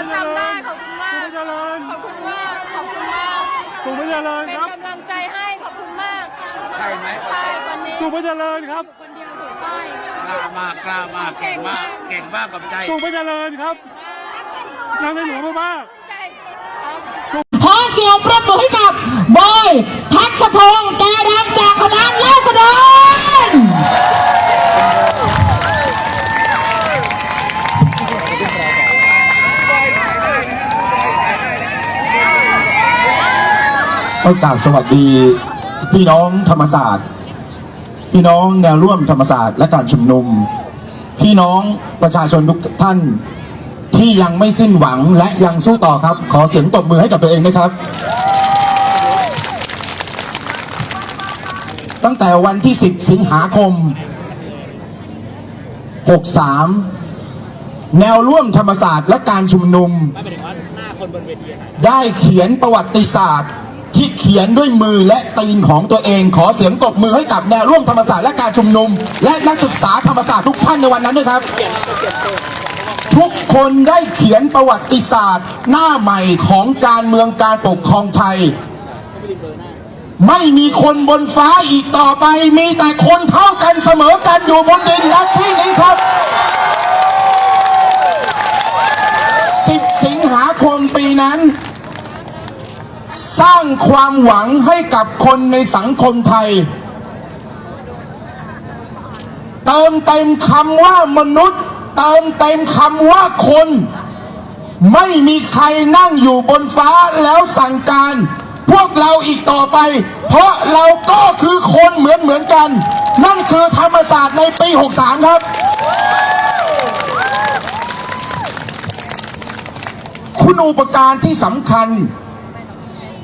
เราจำได้ขอบคุณมากเจริญขอบคุณมาก ขอบคุณมากสุขพระเจริญเป็นครับกำลังใจให้ขอบคุณมากใช่ไหมใช่วันนี้สุขพระเจริญครับคนเดียวถูกต้อยกล้ามากกล้ามากเก่งมาก เก่งมากกับใจสุขพระเจริญครับยังในหลวงมากใจครับขอเสียงปรบมือให้กับบอยทัชพงศ์แกดำจากคณะราษฎร ต้องกราบสวัสดีพี่น้องธรรมศาสตร์ พี่น้องแนวร่วมธรรมศาสตร์และการชุมนุม พี่น้องประชาชนทุกท่านที่ยังไม่สิ้นหวังและยังสู้ต่อครับ ขอเสียงตบมือให้กับตัวเองนะครับ ตั้งแต่วันที่ 10 สิงหาคม 63 แนวร่วมธรรมศาสตร์และการชุมนุม ได้เขียนประวัติศาสตร์ ที่เขียนด้วยมือและตีนของตัวเองขอเสียงตบมือให้กับแนวร่วมธรรมศาสตร์และการชุมนุม และนักศึกษาธรรมศาสตร์ทุกท่านในวันนั้นด้วยครับ ทุกคนได้เขียนประวัติศาสตร์ หน้าใหม่ของการเมืองการปกครองไทย ไม่มีคนบนฟ้าอีกต่อไป มีแต่คนเท่ากันเสมอกันอยู่บนดินนักที่นี้ครับ10สิงหาคมปีนั้น สร้างความหวังให้กับคนในสังคมไทย เติมเต็มคำว่ามนุษย์ เติมเต็มคำว่าคน ไม่มีใครนั่งอยู่บนฟ้าแล้วสั่งการ พวกเราอีกต่อไป เพราะเราก็คือคนเหมือนเหมือนกัน นั่นคือธรรมศาสตร์ในปี 63 ครับคุณอุปการที่สำคัญ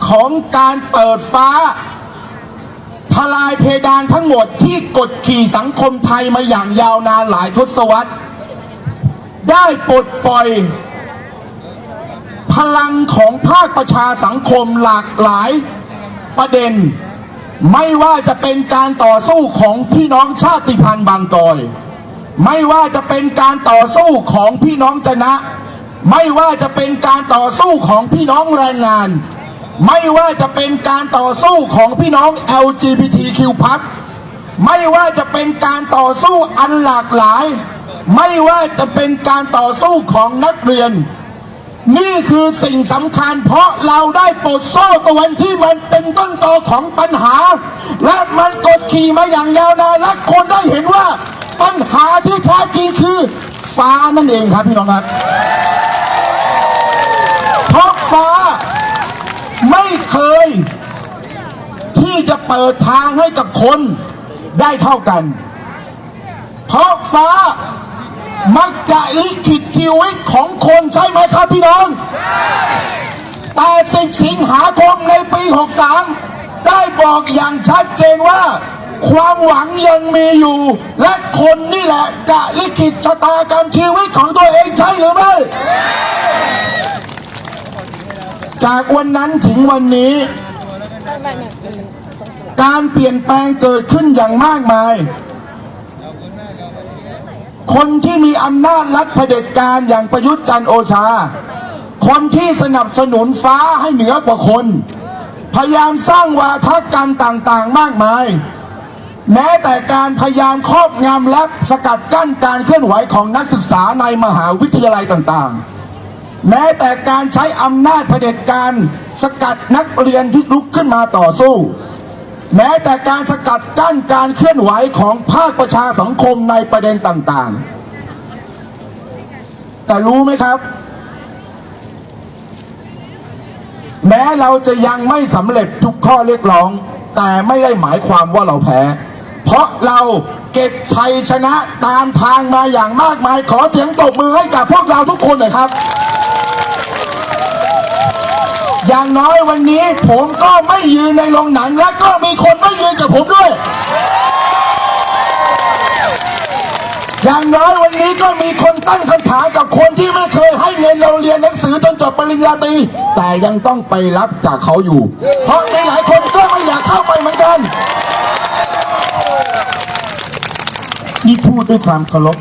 ของการเปิดฟ้า ทลายเพดานทั้งหมดที่กดขี่สังคมไทยมาอย่างยาวนานหลายทศวรรษ ได้ปลดปล่อย พลังของภาคประชาสังคมหลากหลายประเด็น ไม่ว่าจะเป็นการต่อสู้ของพี่น้องชาติพันธุ์บางกอยไม่ว่าจะเป็นการต่อสู้ของพี่น้องจนะ ไม่ว่าจะเป็นการต่อสู้ของพี่น้องแรงงาน ไม่ว่าจะเป็นการต่อสู้ของพี่น้อง LGBTQ+ ไม่ว่าจะเป็นการต่อสู้อันหลากหลาย ไม่ว่าจะเป็นการต่อสู้ของนักเรียน นี่คือสิ่งสำคัญ เพราะเราได้ปลดโซ่ตะวันที่มันเป็นต้นตอของปัญหา และมันกดขี่มาอย่างยาวนานและคนได้เห็นว่าปัญหาที่แท้จริงคือฟ้านั่นเองครับพี่น้องครับ เพราะฟ้าไม่เคย ที่จะเปิ ดทางให้กับคนได้เท่ากัน เพราะฟ้ามักจะลิขิตชีวิตของคนใช่ไหมครับพี่น้อง แต่สิบสิงหาคมในปี 63 ได้บอกอย่างชัดเจนว่า ความหวังยังมีอยู่ และคนนี่แหละจะลิขิตชะตากรรมชีวิตของตัวเองใช่หรือไม่ จากวันนั้นถึงวันนี้ การเปลี่ยนแปลงเกิดขึ้นอย่างมากมาย คนที่มีอำนาจรัฐเผด็จการอย่างประยุทธ์จันโอชา คนที่สนับสนุนฟ้าให้เหนือกว่าคน พยายามสร้างวาทกรรมต่างๆ มากมาย แม้แต่การพยายามครอบงำและสกัดกั้นการเคลื่อนไหวของนักศึกษาในมหาวิทยาลัยต่างๆแม้แต่การใช้อำนาจเผด็จการสกัดนักเรียนที่ลุกขึ้นมาต่อสู้ แม้แต่การสกัดกั้นการเคลื่อนไหวของภาคประชาสังคมในประเด็นต่างๆ แต่รู้ไหมครับ แม้เราจะยังไม่สำเร็จทุกข้อเรียกร้อง แต่ไม่ได้หมายความว่าเราแพ้ เพราะเราเก็บชัยชนะตามทางมาอย่างมากมาย ขอเสียงตบมือให้กับพวกเราทุกคนหน่อยครับ อย่างน้อยวันนี้ผมก็ไม่ยืนในโรงหนัง และก็มีคนไม่ยืนกับผมด้วย อย่างน้อยวันนี้ก็มีคนตั้งคำถามกับคนที่ไม่เคยให้เงินเราเรียนหนังสือจนจบปริญญาตรีแต่ยังต้องไปรับจากเขาอยู่ เพราะมีหลายคนก็ไม่อยากเข้าไปเหมือนกันนี่พูดด้วยความเคารพ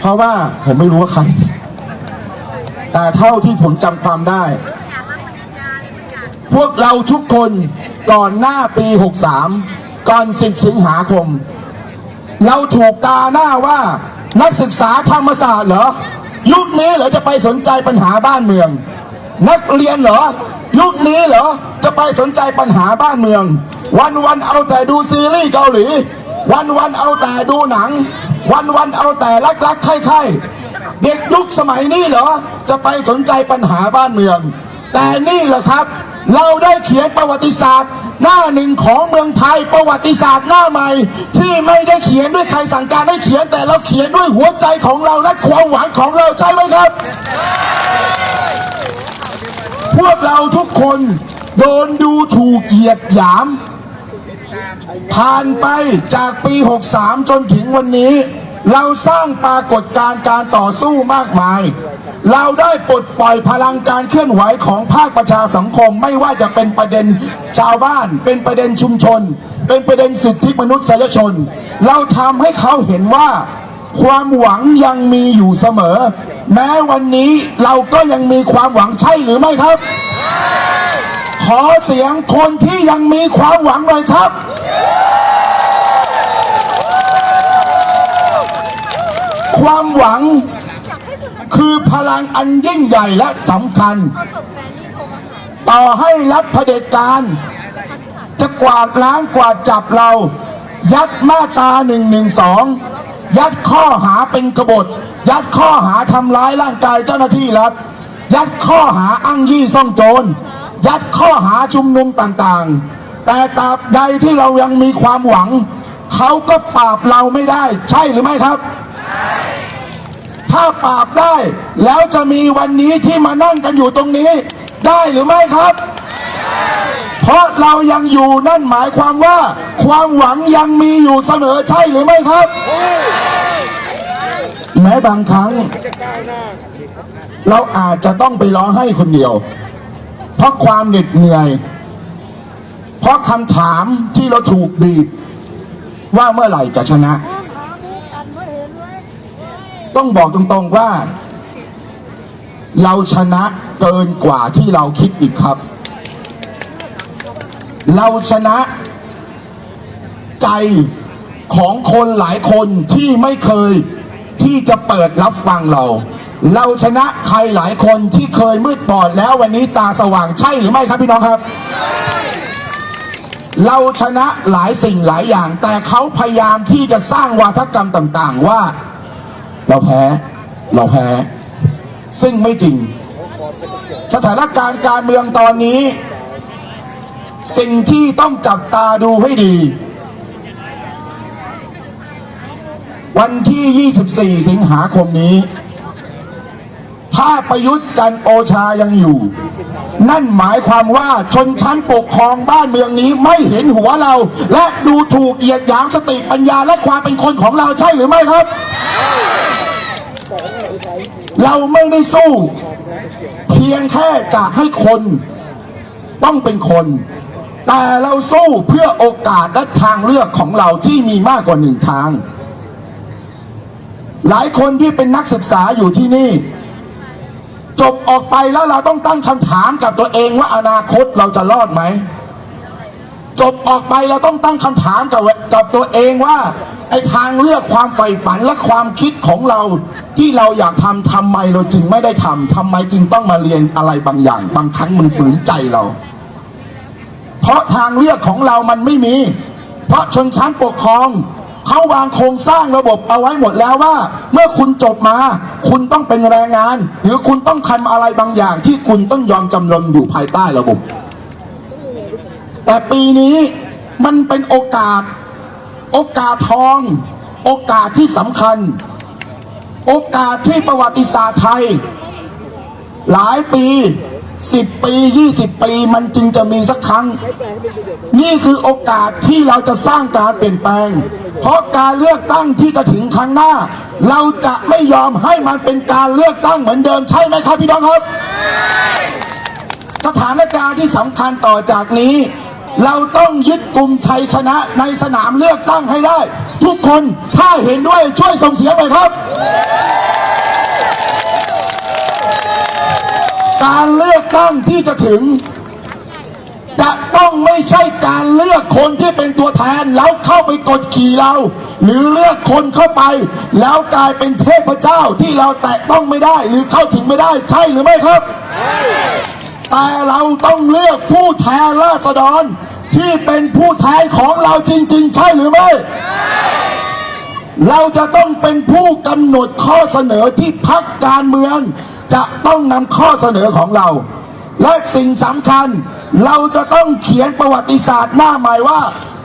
เพราะว่าผมไม่รู้ว่าใคร แต่เท่าที่ผมจำความได้ พวกเราทุกคนก่อนหน้าปี 63 ก่อน 10 สิงหาคม เราถูกตาหน้าว่านักศึกษาธรรมศาสตร์เหรอ ยุคนี้เหรอจะไปสนใจปัญหาบ้านเมือง นักเรียนเหรอ ยุคนี้เหรอจะไปสนใจปัญหาบ้านเมือง วันวันเอาแต่ดูซีรีส์เกาหลี วันวันเอาแต่ดูหนัง วันวันเอาแต่รักรักๆใคร่ เด็กยุคสมัยนี้เหรอ จะไปสนใจปัญหาบ้านเมือง แต่นี่แหละครับ เราได้เขียนประวัติศาสตร์ หน้าหนึ่งของเมืองไทยประวัติศาสตร์หน้าใหม่ ที่ไม่ได้เขียนด้วยใครสั่งการให้เขียนแต่เราเขียนด้วยหัวใจของเราและความหวังของเราใช่ไหมครับ พวกเราทุกคนโดนดูถูกเหยียดหยาม ผ่านไปจากปี 63 จนถึงวันนี้ เราสร้างปรากฏการณ์การต่อสู้มากมาย เราได้ปลดปล่อยพลังการเคลื่อนไหวของภาคประชาสังคมไม่ว่าจะเป็นประเด็นชาวบ้าน เป็นประเด็นชุมชน เป็นประเด็นสิทธิมนุษยชน เราทำให้เขาเห็นว่าความหวังยังมีอยู่เสมอ แม้วันนี้เราก็ยังมีความหวังใช่หรือไม่ครับ ขอเสียงคนที่ยังมีความหวังหน่อยครับ ความหวังคือพลังอันยิ่งใหญ่และสำคัญ ต่อให้รัฐเผด็จการ จะกวาดล้างกวาดจับเรา ยัดมาตราหนึ่งหนึ่งสองยัดข้อหาเป็นกบฏ ยัดข้อหาทำร้ายร่างกายเจ้าหน้าที่รัฐ ยัดข้อหาอ้างยี่ซ่องโจร ยัดข้อหาชุมนุมต่างๆ แต่ตราบใดที่เรายังมีความหวัง เขาก็ปราบเราไม่ได้ ใช่หรือไม่ครับ ถ้าปราบได้ แล้วจะมีวันนี้ที่มานั่งกันอยู่ตรงนี้ ได้หรือไม่ครับ เพราะเรายังอยู่นั่นหมายความว่า ความหวังยังมีอยู่เสมอใช่หรือไม่ครับ แม้บางครั้ง เราอาจจะต้องไปร้องให้คนเดียว เพราะความเหน็ดเหนื่อย เพราะคำถามที่เราถูกบีบว่าเมื่อไหร่จะชนะ ต้องบอกตรงๆว่า เราชนะเกินกว่าที่เราคิดอีกครับ เราชนะใจของคนหลายคนที่ไม่เคยที่จะเปิดรับฟังเรา เราชนะใครหลายคนที่เคยมืดบอดแล้ววันนี้ตาสว่างใช่หรือไม่ครับพี่น้องครับ เราชนะหลายสิ่งหลายอย่าง แต่เขาพยายามที่จะสร้างวาทกรรมต่าง ๆ ว่า เราแพ้ เราแพ้ ซึ่งไม่จริง สถานการณ์การเมืองตอนนี้ สิ่งที่ต้องจับตาดูให้ดี วันที่ 24 สิงหาคมนี้ ถ้าประยุทธ์จันโอชายังอยู่ นั่นหมายความว่าชนชั้นปกครองบ้านเมืองนี้ไม่เห็นหัวเรา และดูถูกเหยียดหยามสติปัญญาและความเป็นคนของเราใช่หรือไม่ครับ เราไม่ได้สู้ เพียงแค่จะให้คนต้องเป็นคน แต่เราสู้เพื่อโอกาสและทางเลือกของเราที่มีมากกว่าหนึ่งทาง หลายคนที่เป็นนักศึกษาอยู่ที่นี่ จบออกไปแล้วเราต้องตั้งคำถามกับตัวเองว่าอนาคตเราจะรอดไหม จบออกไปเราต้องตั้งคำถามกับกับตัวเองว่าไอ้ทางเลือกความใฝ่ฝันและความคิดของเรา ที่เราอยากทำทำไมเราจึงไม่ได้ทำทำไมจึงต้องมาเรียนอะไรบางอย่าง บางครั้งมันฝืนใจเรา เพราะทางเลือกของเรามันไม่มี เพราะชนชั้นปกครอง เขาวางโครงสร้างระบบเอาไว้หมดแล้วว่า เมื่อคุณจบมา คุณต้องเป็นแรงงาน หรือคุณต้องทำอะไรบางอย่างที่คุณต้องยอมจำนนอยู่ภายใต้ระบบ แต่ปีนี้มันเป็นโอกาส โอกาสทอง โอกาสที่สำคัญ โอกาสที่ประวัติศาสตร์ไทย หลายปีสิบปียี่สิบปีมันจึงจะมีสักครั้ง นี่คือโอกาสที่เราจะสร้างการเปลี่ยนแปลง เพราะการเลือกตั้งที่จะถึงครั้งหน้า เราจะไม่ยอมให้มันเป็นการเลือกตั้งเหมือนเดิมใช่ไหมครับพี่น้องครับ สถานการณ์ที่สำคัญต่อจากนี้ เราต้องยึดกลุ่มชัยชนะในสนามเลือกตั้งให้ได้ ทุกคนถ้าเห็นด้วยช่วยส่งเสียงหน่อยครับการเลือกตั้งที่จะถึง จะต้องไม่ใช่การเลือกคนที่เป็นตัวแทนแล้วเข้าไปกดขี่เรา หรือเลือกคนเข้าไป แล้วกลายเป็นเทพเจ้าที่เราแตะต้องไม่ได้ หรือเข้าถึงไม่ได้ใช่หรือไม่ครับ แต่เราต้องเลือกผู้แทนราษฎรที่เป็นผู้แทนของเราจริง ๆ ใช่หรือไม่เราจะต้องเป็นผู้กำหนดข้อเสนอที่พักการเมือง จะต้องนำข้อเสนอของเรา และสิ่งสำคัญ เราจะต้องเขียนประวัติศาสตร์หน้าใหม่ว่า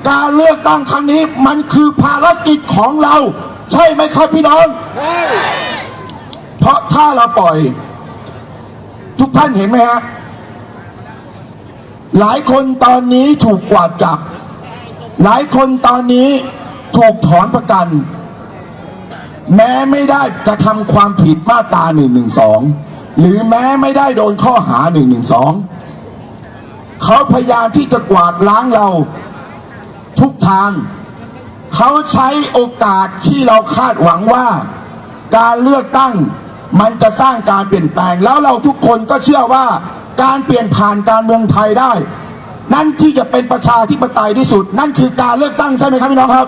การเลือกตั้งครั้งนี้มันคือภารกิจของเรา ใช่ไหมครับพี่น้อง เพราะถ้าเราปล่อย ทุกท่านเห็นไหมฮะ หลายคนตอนนี้ถูกกวาดจับ หลายคนตอนนี้ถูกถอนประกัน แม้ไม่ได้กระทำความผิดมาตรา1นึหรือแม้ไม่ได้โดนข้อหา1นึ เขาพยายามที่จะกวาดล้างเราทุกทาง เขาใช้โอกาสที่เราคาดหวังว่า การเลือกตั้งมันจะสร้างการเปลี่ยนแปลง แล้วเราทุกคนก็เชื่อว่าการเปลี่ยนผ่านการเมืองไทยได้ นั่นที่จะเป็นประชาธิปไตยที่สุด นั่นคือการเลือกตั้งใช่ไหมครับพี่น้องครับ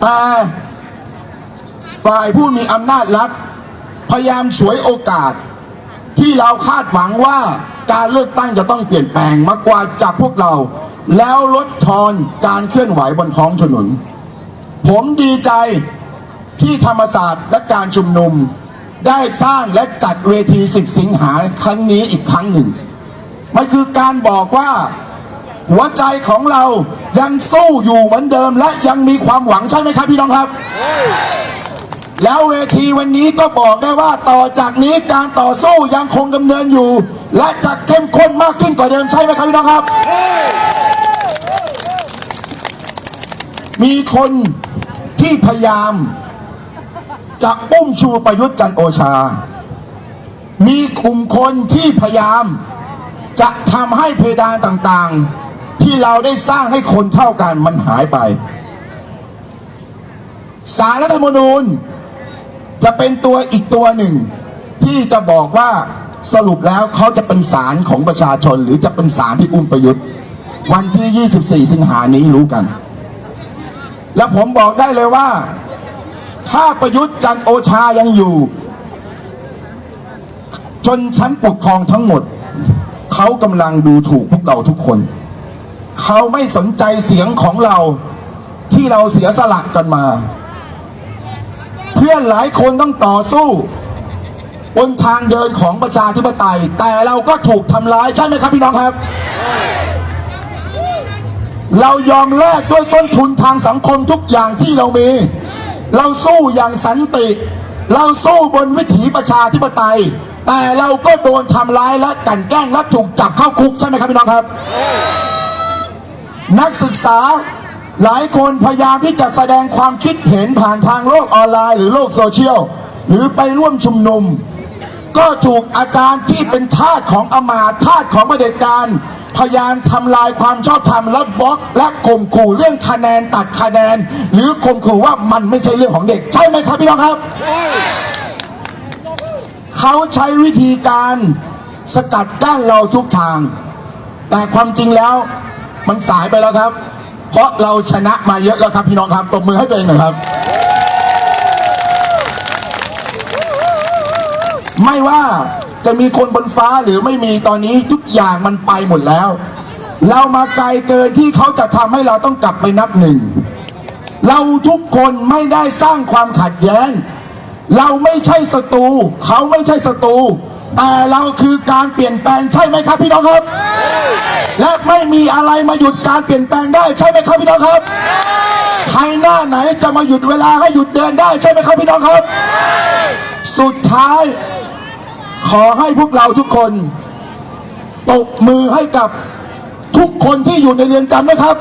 แต่ฝ่ายผู้มีอำนาจรัฐพยายามฉวยโอกาส ที่เราคาดหวังว่าการเลือกตั้งจะต้องเปลี่ยนแปลงมากกว่าจับพวกเรา แล้วลดทอนการเคลื่อนไหวบนท้องถนน ผมดีใจที่ธรรมศาสตร์และการชุมนุมได้สร้างและจัดเวที 10 สิงหาครั้งนี้อีกครั้งหนึ่ง มันคือการบอกว่าหัวใจของเรายังสู้อยู่เหมือนเดิมและยังมีความหวังใช่ไหมครับพี่น้องครับ แล้วเวทีวันนี้ก็บอกได้ว่าต่อจากนี้การต่อสู้ยังคงดำเนินอยู่ และจะเข้มข้นมากขึ้นกว่าเดิมใช่ไหมครับพี่น้องครับ มีคนที่พยายามจะอุ้มชูประยุทธ์จันโอชา มีกลุ่มคนที่พยายามจะทำให้เพดานต่างๆ ที่เราได้สร้างให้คนเท่ากันมันหายไป สารรัฐธรรมนูญ จะเป็นตัวอีกตัวหนึ่ง ที่จะบอกว่าสรุปแล้วเขาจะเป็นสารของประชาชน หรือจะเป็นสารที่อุ้มประยุทธ์ วันที่ 24 สิงหานี้รู้กัน และผมบอกได้เลยว่า ถ้าประยุทธ์จันโอชายังอยู่ จนชั้นปกครองทั้งหมด เขากำลังดูถูกพวกเราทุกคน เขาไม่สนใจเสียงของเราที่เราเสียสละกันมา เพื่อนหลายคนต้องต่อสู้ บนทางเดินของประชาธิปไตย แต่เราก็ถูกทำร้ายใช่ไหมครับพี่น้องครับ เรายอมแลกด้วยต้นทุนทางสังคมทุกอย่างที่เรามี เราสู้อย่างสันติ เราสู้บนวิถีประชาธิปไตย แต่เราก็โดนทำร้ายและกันแกล้งและถูกจับเข้าคุกใช่ไหมครับพี่น้องครับ นักศึกษา หลายคนพยายามที่จะแสดงความคิดเห็นผ่านทางโลกออนไลน์หรือโลกโซเชียล หรือไปร่วมชุมนุม ก็ถูกอาจารย์ที่เป็นทาสของอำมาทาสของประเด็จการ พยายามทำลายความชอบธรรมและบล็อก และข่มขู่เรื่องคะแนนตัดคะแนน หรือข่มขู่ว่ามันไม่ใช่เรื่องของเด็ก ใช่ไหมครับพี่น้องครับ เขาใช้วิธีการสกัดกั้นเราทุกทาง แต่ความจริงแล้วมันสายไปแล้วครับ เพราะเราชนะมาเยอะแล้วครับพี่น้องครับตบมือให้ตัวเองหน่อยครับ ไม่ว่าจะมีคนบนฟ้าหรือไม่มีตอนนี้ทุกอย่างมันไปหมดแล้ว เรามาไกลเกินที่เขาจะทำให้เราต้องกลับไปนับหนึ่ง เราทุกคนไม่ได้สร้างความขัดแย้ง เราไม่ใช่ศัตรูเขาไม่ใช่ศัตรู แต่เราคือการเปลี่ยนแปลงใช่ไหมครับพี่น้องครับ และไม่มีอะไรมาหยุดการเปลี่ยนแปลงได้ใช่ไหมครับพี่น้องครับ ใครหน้าไหนจะมาหยุดเวลาให้หยุดเดินได้ใช่ไหมครับพี่น้องครับ สุดท้าย ขอให้พวกเราทุกคนตบมือให้กับทุกคนที่อยู่ในเรือนจำนะครับ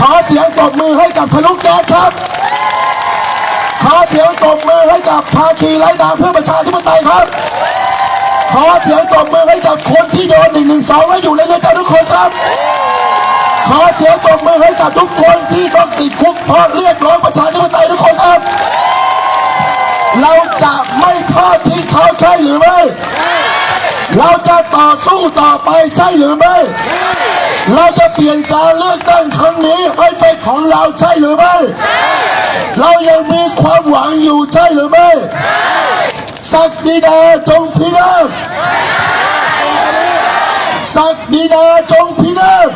ขอเสียงตบมือให้กับทะลุแก๊สครับขอเสียงตบมือให้กับภาคีไร้นามเพื่อประชาธิปไตยครับ ขอเสียงตบมือให้กับคนที่โดนหนึ่งหนึ่งสองและอยู่ในเรือนจำทุกคนครับ ขอเสียงตบมือให้กับทุกคนที่ต้องติดคุกเพราะเรียกร้องประชาธิปไตยทุกคนครับ เราจะไม่ทอดทิ้งเขาใช่หรือไม่ เราจะต่อสู้ต่อไปใช่หรือไม่ เราจะเปลี่ยนการเลือกตั้งครั้งนี้ให้เป็นของเราใช่หรือไม่ เรายังมีความหวังอยู่ใช่หรือไม่ศักดินาจงพินาศศักดินาจงพินาศ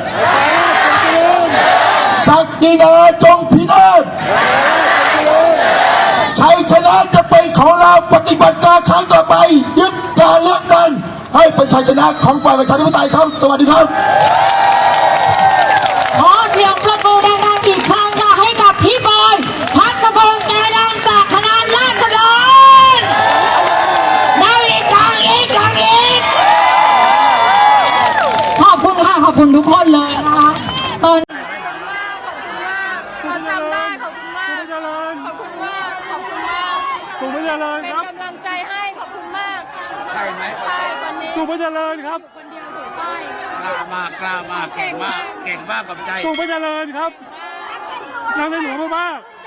ศักดินาจงพินาศชัยชนะจะเป็นของเราปฏิบัติการครั้งต่อไปยึดการเลือกตั้ง ให้เป็นชัยชนะของฝ่ายประชาธิปไตยครับ สวัสดีครับ ครับ คนเดียวถูกใต้กล้ามากกล้ามากเก่งมากเก่งมากกับใจ สุขไม่เจริญครับนางในหลวงมากๆ